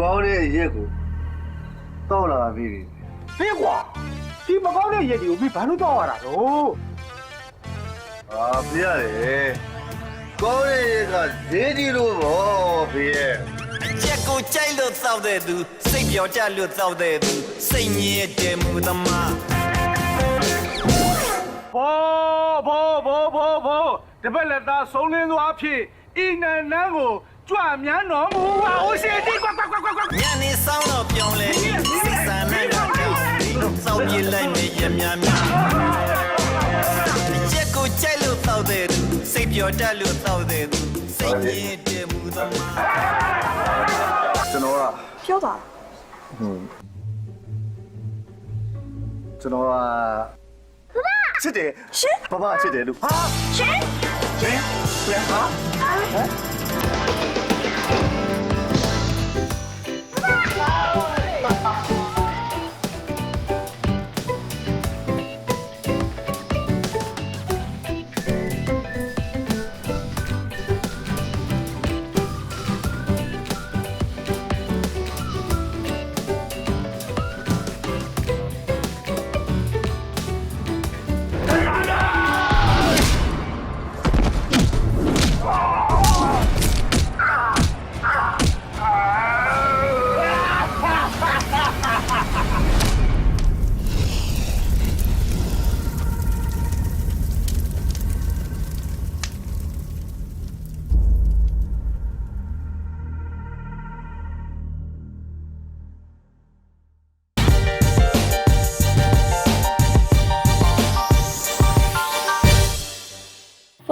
ကောင်းတဲ့ရက်ကိုတောက်လာပြီဖေးကွာဒီမကောင်းတဲ့ရက်တွေကိုမင်းဘာလို့တော့ရတာတော့အာဖေးရတယ်ကောင်းတဲ့ရက်ကဈေးကြီးလို့ဗောဖေးရဲ့ချက်ကိုကြိုက်လို့သောက်တဲ့သူစိတ်ပြောကြလို့သောက်တဲ့သူစိတ်ညစ်တယ်မူသမားဘောဘောဘောဘောဘောတပည့်လက်သားဆုံးလင်းသွားဖြစ်ဤနန်နန်းကိုကြွမြန်းတော်မူပါ သောက်ပြလိုက်နေရများများချက်ကိုကြိုက်လို့သောက်တဲ့သူစိတ်ပြောတတ်လို့သောက်တဲ့သူစိတ်ညစ်တယ်မူသမားကျွန်တော်ကပြောပါကျွန်တော်ကချစ်တယ်ရှင်ဘာဘာချစ်တယ်လို့ဟာရှင်ရှင်ပြန်ဟာ For